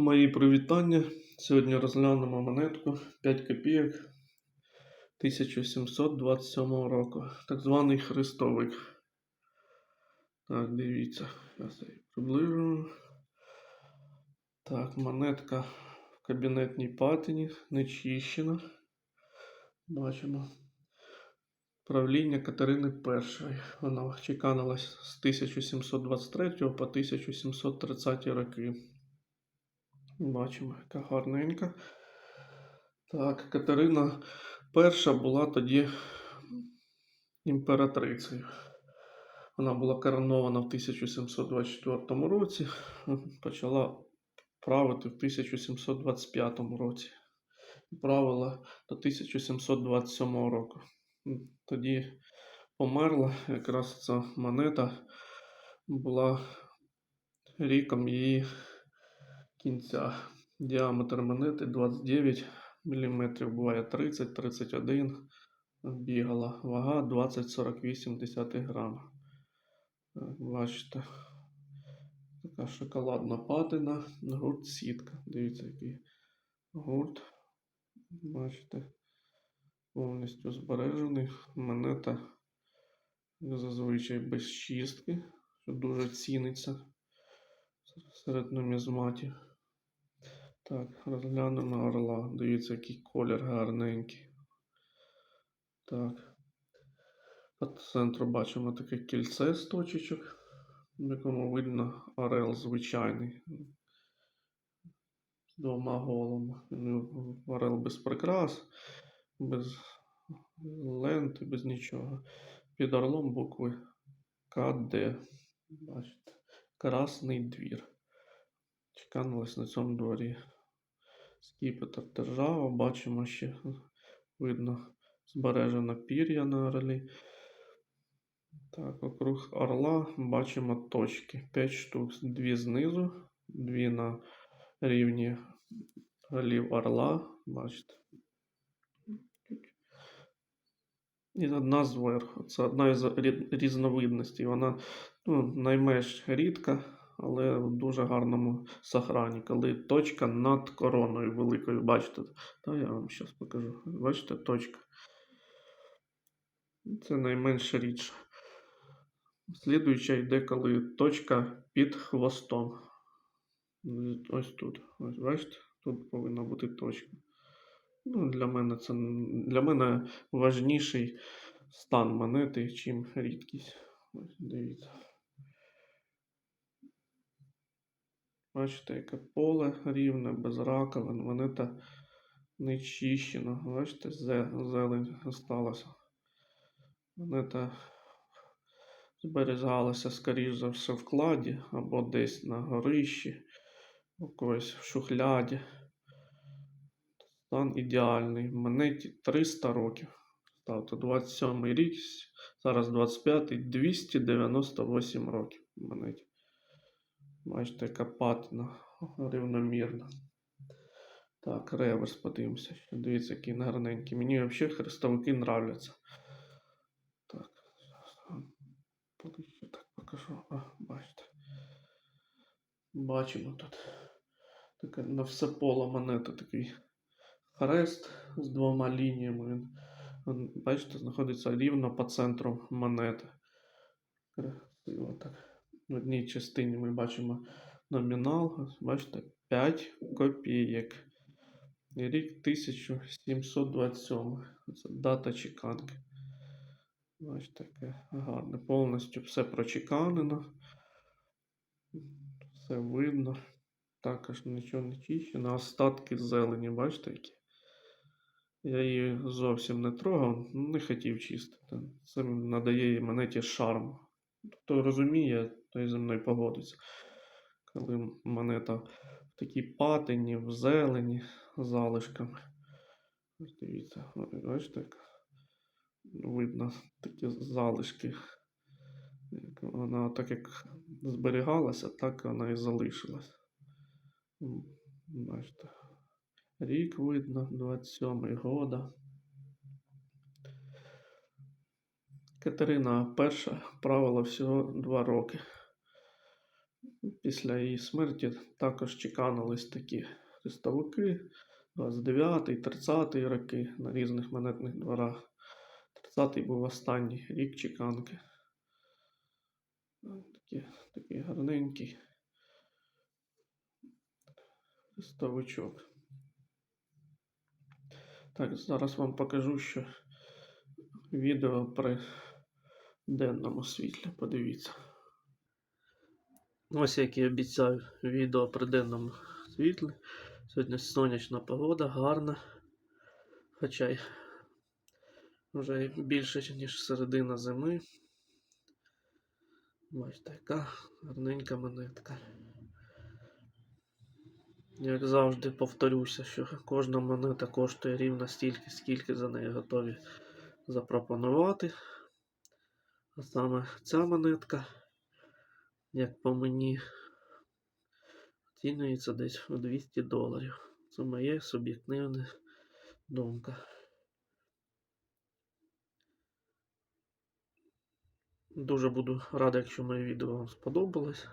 Мої привітання. Сьогодні розглянемо монетку 5 копійок 1727 року. Так званий хрестовик. Так, дивіться, я її приближу. Так, монетка в кабінетній патині, не чищена. Бачимо. Правління Катерини І. Вона чеканилась з 1723 по 1730 роки. Бачимо, яка гарненька. Так, Катерина І була тоді імператрицею. Вона була коронована в 1724 році, почала правити в 1725 році. Правила до 1727 року. Тоді померла якраз ця монета була ріком її кінця. Діаметр монети 29 мм, буває 30-31 бігала. Вага 20-48 грам. Бачите, така шоколадна патина, гурт сітка. Дивіться, який гурт. Бачите, повністю збережений. Монета зазвичай без чистки, що дуже ціниться серед нумізматів. Так, розглянемо орла. Дивіться, який колір гарненький. Так. По центру бачимо таке кільце з точечок, в якому видно орел звичайний. З двома голами. Орел без прикрас, без ленти, без нічого. Під орлом букви КД. Бачите, Красний двір. Чеканулось на цьому дворі. Скіпетр держава, бачимо ще видно збережено пір'я на орлі. Так, округ орла бачимо точки. 5 штук. Дві знизу, дві на рівні голів орла. Бачите. І одна зверху. Це одна із рі- різновидностей. Вона ну, найменш рідка, але в дуже гарному сохрані. Коли точка над короною великою. Бачите? Та я вам зараз покажу. Бачите, точка. Це найменша рідша. Слідуюча йде, коли точка під хвостом. Ось тут. Ось бачите, тут повинна бути точка. Ну, для мене це для мене важніший стан монети, чим рідкість. Ось дивіться. Бачите, яке поле рівне, без раковин, монета не чищена. Бачите, зе- зелень сталася. Монета зберігалася, скоріш за все, в кладі або десь на горищі, когось в шухляді. Стан ідеальний. Монеті 300 років. Ставте 27 рік, зараз 25, 298 років монеті. Бачите, яка патина рівномірна. Так, реверс подивимося. Дивіться, який гарненький. Мені взагалі хрестовики нравляться. Так, ближче так покажу. А, бачите. Бачимо тут. Таке на все поле монета такий хрест з двома лініями. Він, він, бачите, знаходиться рівно по центру монети. Красиво так. В одній частині ми бачимо номінал, бачите, 5 копійок. Рік 1727. Це дата чеканки. Бачите, таке гарне. Повністю все прочеканено. Все видно. Також нічого не чищено. Остатки зелені, бачите, які? Я її зовсім не трогав, не хотів чистити. Це надає монеті шарм. Хто розуміє, той зі мною погодиться. Коли монета в такій патині, в зелені, залишками. Дивіться, ось як видно такі залишки. Вона так як зберігалася, так вона і залишилась. Бачите. Рік видно, 27-й года. Катерина перша правила всього 2 роки. Після її смерті також чеканились такі хрестовики 29, 30 роки на різних монетних дворах. 30-й був останній рік чеканки. Такі, такий гарненький хрестовичок. Так, зараз вам покажу, що відео при денному світлі. Подивіться. Ось як і обіцяв відео при денному світлі. Сьогодні сонячна погода, гарна. Хоча й вже більше, ніж середина зими. Бачите, яка гарненька монетка. Як завжди повторюся, що кожна монета коштує рівно стільки, скільки за неї готові запропонувати. А саме ця монетка, як по мені, оцінюється десь у 200 доларів. Це моя суб'єктивна думка. Дуже буду радий, якщо моє відео вам сподобалось.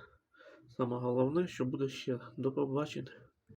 Саме головне, що буде ще. До побачення.